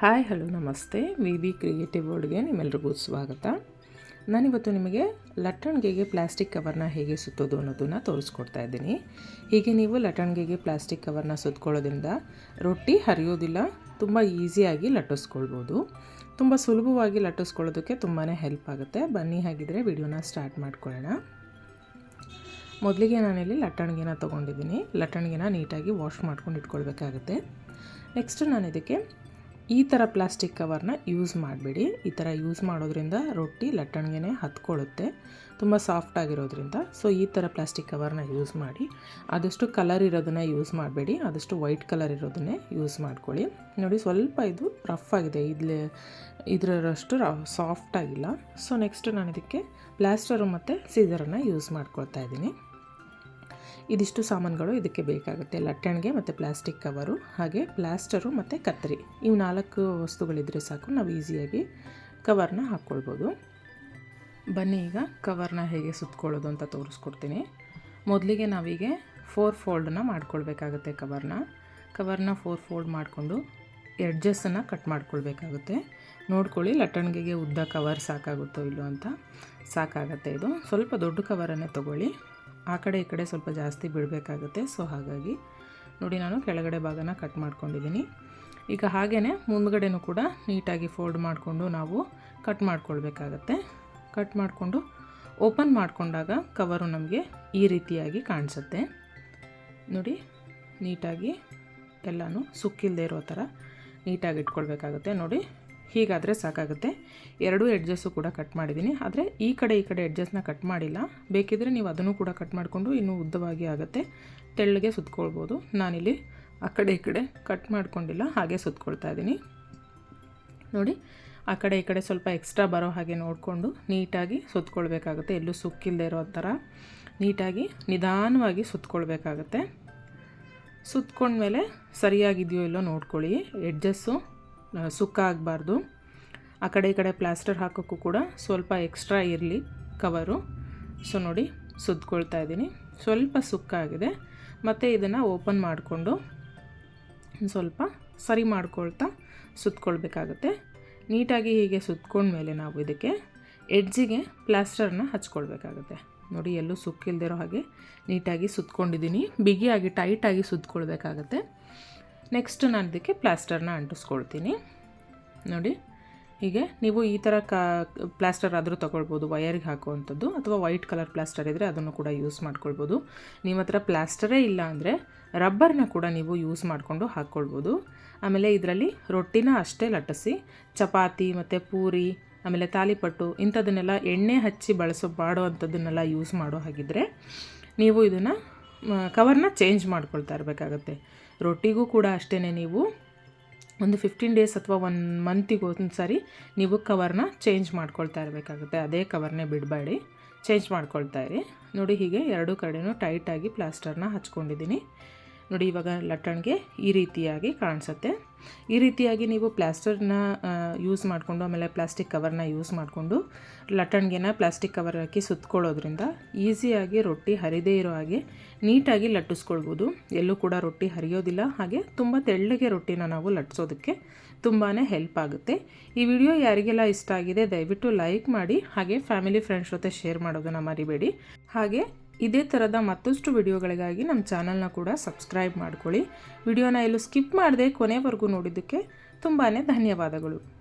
Hi, hello, ನಮಸ್ತೆ. V B creative ವರ್ಡ್ಗೆ ನಿಮ್ಮೆಲ್ರಿಗೂ ಸ್ವಾಗತ. ನಾನಿವತ್ತು ನಿಮಗೆ ಲಟ್ಟಣಿಗೆಗೆ ಪ್ಲಾಸ್ಟಿಕ್ ಕವರ್ನ ಹೇಗೆ ಸುತ್ತೋದು ಅನ್ನೋದನ್ನು ತೋರಿಸ್ಕೊಡ್ತಾ ಇದ್ದೀನಿ. ಹೀಗೆ ನೀವು ಲಟ್ಟಣಿಗೆಗೆ ಪ್ಲಾಸ್ಟಿಕ್ ಕವರ್ನ ಸುತ್ತಕೊಳ್ಳೋದ್ರಿಂದ ರೊಟ್ಟಿ ಹರಿಯೋದಿಲ್ಲ, ತುಂಬ ಈಸಿಯಾಗಿ ಲಟ್ಟಿಸ್ಕೊಳ್ಬೋದು. ತುಂಬ ಸುಲಭವಾಗಿ ಲಟ್ಟಿಸ್ಕೊಳ್ಳೋದಕ್ಕೆ ತುಂಬಾ ಹೆಲ್ಪ್ ಆಗುತ್ತೆ. ಬನ್ನಿ ಹಾಗಿದ್ರೆ ವಿಡಿಯೋನ ಸ್ಟಾರ್ಟ್ ಮಾಡ್ಕೊಳ್ಳೋಣ. ಮೊದಲಿಗೆ ನಾನಿಲ್ಲಿ ಲಟ್ಟಣಿಗೆನ ತೊಗೊಂಡಿದ್ದೀನಿ. ಲಟ್ಟಣಿಗೆನ ನೀಟಾಗಿ ವಾಶ್ ಮಾಡ್ಕೊಂಡು ಇಟ್ಕೊಳ್ಬೇಕಾಗುತ್ತೆ. ನೆಕ್ಸ್ಟ್ ನಾನು ಇದಕ್ಕೆ ಈ ಥರ ಪ್ಲಾಸ್ಟಿಕ್ ಕವರ್ನ ಯೂಸ್ ಮಾಡಬೇಡಿ. ಈ ಥರ ಯೂಸ್ ಮಾಡೋದ್ರಿಂದ ರೊಟ್ಟಿ ಲಟ್ಟಣಿಗೆನೇ ಹತ್ಕೊಳ್ಳುತ್ತೆ. ತುಂಬ ಸಾಫ್ಟ್ ಆಗಿರೋದ್ರಿಂದ. ಸೊ ಈ ಥರ ಪ್ಲಾಸ್ಟಿಕ್ ಕವರ್ನ ಯೂಸ್ ಮಾಡಿ. ಆದಷ್ಟು ಕಲರ್ ಇರೋದನ್ನು ಯೂಸ್ ಮಾಡಬೇಡಿ. ಆದಷ್ಟು ವೈಟ್ ಕಲರ್ ಇರೋದನ್ನೇ ಯೂಸ್ ಮಾಡ್ಕೊಳ್ಳಿ. ನೋಡಿ, ಸ್ವಲ್ಪ ಇದು ರಫ್ ಆಗಿದೆ. ಇದ್ಲೆ ಇದರಷ್ಟು ರ ಸಾಫ್ಟ್ ಆಗಿಲ್ಲ. ಸೊ ನೆಕ್ಸ್ಟ್ ನಾನು ಇದಕ್ಕೆ ಪ್ಲಾಸ್ಟರು ಮತ್ತು ಸೀಸರನ್ನು ಯೂಸ್ ಮಾಡ್ಕೊಳ್ತಾ ಇದ್ದೀನಿ. ಇದಿಷ್ಟು ಸಾಮಾನುಗಳು ಇದಕ್ಕೆ ಬೇಕಾಗುತ್ತೆ. ಲಟ್ಟಣಿಗೆ ಮತ್ತು ಪ್ಲಾಸ್ಟಿಕ್ ಕವರು ಹಾಗೆ ಪ್ಲಾಸ್ಟರು ಮತ್ತು ಕತ್ತರಿ. ಇವು ನಾಲ್ಕು ವಸ್ತುಗಳಿದ್ದರೆ ಸಾಕು. ನಾವು ಈಸಿಯಾಗಿ ಕವರ್ನ ಹಾಕ್ಕೊಳ್ಬೋದು. ಬನ್ನಿ ಈಗ ಕವರ್ನ ಹೇಗೆ ಸುತ್ಕೊಳ್ಳೋದು ಅಂತ ತೋರಿಸ್ಕೊಡ್ತೀನಿ. ಮೊದಲಿಗೆ ನಾವೀಗೆ ಫೋರ್ ಫೋಲ್ಡನ್ನ ಮಾಡ್ಕೊಳ್ಬೇಕಾಗುತ್ತೆ ಕವರ್ನ ಕವರ್ನ ಫೋರ್ ಫೋಲ್ಡ್ ಮಾಡಿಕೊಂಡು ಎಡ್ಜಸ್ಸನ್ನು ಕಟ್ ಮಾಡ್ಕೊಳ್ಬೇಕಾಗುತ್ತೆ. ನೋಡ್ಕೊಳ್ಳಿ, ಲಟ್ಟಣಿಗೆಗೆ ಉದ್ದ ಕವರ್ ಸಾಕಾಗುತ್ತೋ ಇಲ್ಲೋ ಅಂತ. ಸಾಕಾಗತ್ತೆ ಇದು. ಸ್ವಲ್ಪ ದೊಡ್ಡ ಕವರನ್ನು ತೊಗೊಳ್ಳಿ. ಆ ಕಡೆ ಈ ಕಡೆ ಸ್ವಲ್ಪ ಜಾಸ್ತಿ ಬಿಡಬೇಕಾಗುತ್ತೆ. ಸೊ ಹಾಗಾಗಿ ನೋಡಿ ನಾನು ಕೆಳಗಡೆ ಭಾಗನ ಕಟ್ ಮಾಡ್ಕೊಂಡಿದ್ದೀನಿ. ಈಗ ಹಾಗೆಯೇ ಮುಂದ್ಗಡೆನೂ ಕೂಡ ನೀಟಾಗಿ ಫೋಲ್ಡ್ ಮಾಡಿಕೊಂಡು ನಾವು ಕಟ್ ಮಾಡ್ಕೊಳ್ಬೇಕಾಗತ್ತೆ. ಕಟ್ ಮಾಡಿಕೊಂಡು ಓಪನ್ ಮಾಡಿಕೊಂಡಾಗ ಕವರು ನಮಗೆ ಈ ರೀತಿಯಾಗಿ ಕಾಣಿಸುತ್ತೆ. ನೋಡಿ, ನೀಟಾಗಿ ಎಲ್ಲನೂ ಸುಕ್ಕಿಲ್ಲದೆ ಇರೋ ಥರ ನೀಟಾಗಿ ಇಟ್ಕೊಳ್ಬೇಕಾಗುತ್ತೆ. ನೋಡಿ ಹೀಗಾದರೆ ಸಾಕಾಗುತ್ತೆ. ಎರಡೂ ಎಡ್ಜಸ್ಸು ಕೂಡ ಕಟ್ ಮಾಡಿದ್ದೀನಿ. ಆದರೆ ಈ ಕಡೆ ಈ ಕಡೆ ಎಡ್ಜಸ್ನ ಕಟ್ ಮಾಡಿಲ್ಲ. ಬೇಕಿದ್ರೆ ನೀವು ಅದನ್ನು ಕೂಡ ಕಟ್ ಮಾಡಿಕೊಂಡು ಇನ್ನೂ ಉದ್ದವಾಗಿ ಆಗುತ್ತೆ. ತೆಳ್ಳಗೆ ಸುತ್ಕೊಳ್ಬೋದು. ನಾನಿಲ್ಲಿ ಆ ಕಡೆ ಈ ಕಡೆ ಕಟ್ ಮಾಡ್ಕೊಂಡಿಲ್ಲ. ಹಾಗೆ ಸುತ್ಕೊಳ್ತಾ ಇದ್ದೀನಿ. ನೋಡಿ, ಆ ಕಡೆ ಈ ಕಡೆ ಸ್ವಲ್ಪ ಎಕ್ಸ್ಟ್ರಾ ಬರೋ ಹಾಗೆ ನೋಡಿಕೊಂಡು ನೀಟಾಗಿ ಸುತ್ಕೊಳ್ಬೇಕಾಗುತ್ತೆ. ಎಲ್ಲೂ ಸುಕ್ಕಿಲ್ಲದೆ ಇರೋ ಥರ ನೀಟಾಗಿ, ನಿಧಾನವಾಗಿ ಸುತ್ಕೊಳ್ಬೇಕಾಗತ್ತೆ. ಸುತ್ಕೊಂಡ್ಮೇಲೆ ಸರಿಯಾಗಿದೆಯೋ ಇಲ್ಲೋ ನೋಡ್ಕೊಳ್ಳಿ. ಎಡ್ಜಸ್ಸು ಸುಕ್ಕ ಆಗಬಾರ್ದು. ಆ ಕಡೆ ಈ ಕಡೆ ಪ್ಲಾಸ್ಟರ್ ಹಾಕೋಕ್ಕೂ ಕೂಡ ಸ್ವಲ್ಪ ಎಕ್ಸ್ಟ್ರಾ ಇರಲಿ ಕವರು. ಸೊ ನೋಡಿ, ಸುತ್ಕೊಳ್ತಾ ಇದ್ದೀನಿ. ಸ್ವಲ್ಪ ಸುಕ್ಕ ಆಗಿದೆ. ಮತ್ತು ಇದನ್ನು ಓಪನ್ ಮಾಡಿಕೊಂಡು ಸ್ವಲ್ಪ ಸರಿ ಮಾಡ್ಕೊಳ್ತಾ ಸುತ್ಕೊಳ್ಬೇಕಾಗತ್ತೆ. ನೀಟಾಗಿ ಹೀಗೆ ಸುತ್ಕೊಂಡ್ಮೇಲೆ ನಾವು ಇದಕ್ಕೆ ಎಡ್ಜಿಗೆ ಪ್ಲಾಸ್ಟರ್ನ ಹಚ್ಕೊಳ್ಬೇಕಾಗತ್ತೆ. ನೋಡಿ, ಎಲ್ಲೂ ಸುಕ್ಕಿಲ್ದಿರೋ ಹಾಗೆ ನೀಟಾಗಿ ಸುತ್ಕೊಂಡಿದ್ದೀನಿ. ಬಿಗಿಯಾಗಿ, ಟೈಟಾಗಿ ಸುತ್ಕೊಳ್ಬೇಕಾಗತ್ತೆ. ನೆಕ್ಸ್ಟ್ ನಾನು ಇದಕ್ಕೆ ಪ್ಲಾಸ್ಟರ್ನ ಅಂಟಿಸ್ಕೊಳ್ತೀನಿ. ನೋಡಿ, ಹೀಗೆ ನೀವು ಈ ಥರ ಕಾ ಪ್ಲಾಸ್ಟರ್ ಆದರೂ ತೊಗೊಳ್ಬೋದು ವಯರ್ಗೆ ಹಾಕುವಂಥದ್ದು, ಅಥವಾ ವೈಟ್ ಕಲರ್ ಪ್ಲಾಸ್ಟರ್ ಇದ್ದರೆ ಅದನ್ನು ಕೂಡ ಯೂಸ್ ಮಾಡ್ಕೊಳ್ಬೋದು. ನಿಮ್ಮ ಹತ್ರ ಪ್ಲಾಸ್ಟರೇ ಇಲ್ಲ ಅಂದರೆ ರಬ್ಬರ್ನ ಕೂಡ ನೀವು ಯೂಸ್ ಮಾಡಿಕೊಂಡು ಹಾಕ್ಕೊಳ್ಬೋದು. ಆಮೇಲೆ ಇದರಲ್ಲಿ ರೊಟ್ಟಿನ ಅಷ್ಟೇ ಲಟ್ಟಿಸಿ, ಚಪಾತಿ ಮತ್ತು ಪೂರಿ, ಆಮೇಲೆ ತಾಲಿಪಟ್ಟು, ಇಂಥದನ್ನೆಲ್ಲ ಎಣ್ಣೆ ಹಚ್ಚಿ ಬಳಸೋ ಮಾಡುವಂಥದ್ದನ್ನೆಲ್ಲ ಯೂಸ್ ಮಾಡೋ ಹಾಗಿದ್ರೆ, ನೀವು ಇದನ್ನು ಕವರ್ನ ಚೇಂಜ್ ಮಾಡ್ಕೊಳ್ತಾ ಇರಬೇಕಾಗತ್ತೆ. ರೊಟ್ಟಿಗೂ ಕೂಡ ಅಷ್ಟೇ ನೀವು ಒಂದು ಫಿಫ್ಟೀನ್ ಡೇಸ್ ಅಥವಾ ಒನ್ ಮಂತಿಗೆ ಒಂದು ಸಾರಿ ನೀವು ಕವರ್ನ ಚೇಂಜ್ ಮಾಡ್ಕೊಳ್ತಾ ಇರಬೇಕಾಗುತ್ತೆ. ಅದೇ ಕವರ್ನೇ ಬಿಡಬೇಡಿ. ಚೇಂಜ್ ಮಾಡ್ಕೊಳ್ತಾ ಇರಿ. ನೋಡಿ ಹೀಗೆ ಎರಡು ಕಡೆಯೂ ಟೈಟಾಗಿ ಪ್ಲಾಸ್ಟರ್ನ ಹಚ್ಕೊಂಡಿದ್ದೀನಿ. ನೋಡಿ, ಇವಾಗ ಲಟ್ಟಣಿಗೆ ಈ ರೀತಿಯಾಗಿ ಕಾಣಿಸುತ್ತೆ. ಈ ರೀತಿಯಾಗಿ ನೀವು ಪ್ಲ್ಯಾಸ್ಟರ್ನ ಯೂಸ್ ಮಾಡಿಕೊಂಡು, ಆಮೇಲೆ ಪ್ಲಾಸ್ಟಿಕ್ ಕವರ್ನ ಯೂಸ್ ಮಾಡಿಕೊಂಡು, ಲಟ್ಟಣಿಗೆನ ಪ್ಲಾಸ್ಟಿಕ್ ಕವರ್ ಹಾಕಿ ಸುತ್ಕೊಳ್ಳೋದ್ರಿಂದ ಈಸಿಯಾಗಿ ರೊಟ್ಟಿ ಹರಿದೇ ಇರೋ ಹಾಗೆ ನೀಟಾಗಿ ಲಟ್ಟಿಸ್ಕೊಳ್ಬೋದು. ಎಲ್ಲೂ ಕೂಡ ರೊಟ್ಟಿ ಹರಿಯೋದಿಲ್ಲ. ಹಾಗೆ ತುಂಬ ತೆಳ್ಳಗೆ ರೊಟ್ಟಿನ ನಾವು ಲಟ್ಟಿಸೋದಕ್ಕೆ ತುಂಬಾ ಹೆಲ್ಪ್ ಆಗುತ್ತೆ. ಈ ವಿಡಿಯೋ ಯಾರಿಗೆಲ್ಲ ಇಷ್ಟ ಆಗಿದೆ, ದಯವಿಟ್ಟು ಲೈಕ್ ಮಾಡಿ, ಹಾಗೆ ಫ್ಯಾಮಿಲಿ ಫ್ರೆಂಡ್ಸ್ ಜೊತೆ ಶೇರ್ ಮಾಡೋದನ್ನು ಮರಿಬೇಡಿ. ಹಾಗೆ ಇದೇ ಥರದ ಮತ್ತಷ್ಟು ವಿಡಿಯೋಗಳಿಗಾಗಿ ನಮ್ಮ ಚಾನಲ್ನ ಕೂಡ ಸಬ್ಸ್ಕ್ರೈಬ್ ಮಾಡ್ಕೊಳ್ಳಿ. ವಿಡಿಯೋನ ಎಲ್ಲೂ ಸ್ಕಿಪ್ ಮಾಡದೆ ಕೊನೆವರೆಗೂ ನೋಡಿದ್ದಕ್ಕೆ ತುಂಬಾ ಧನ್ಯವಾದಗಳು.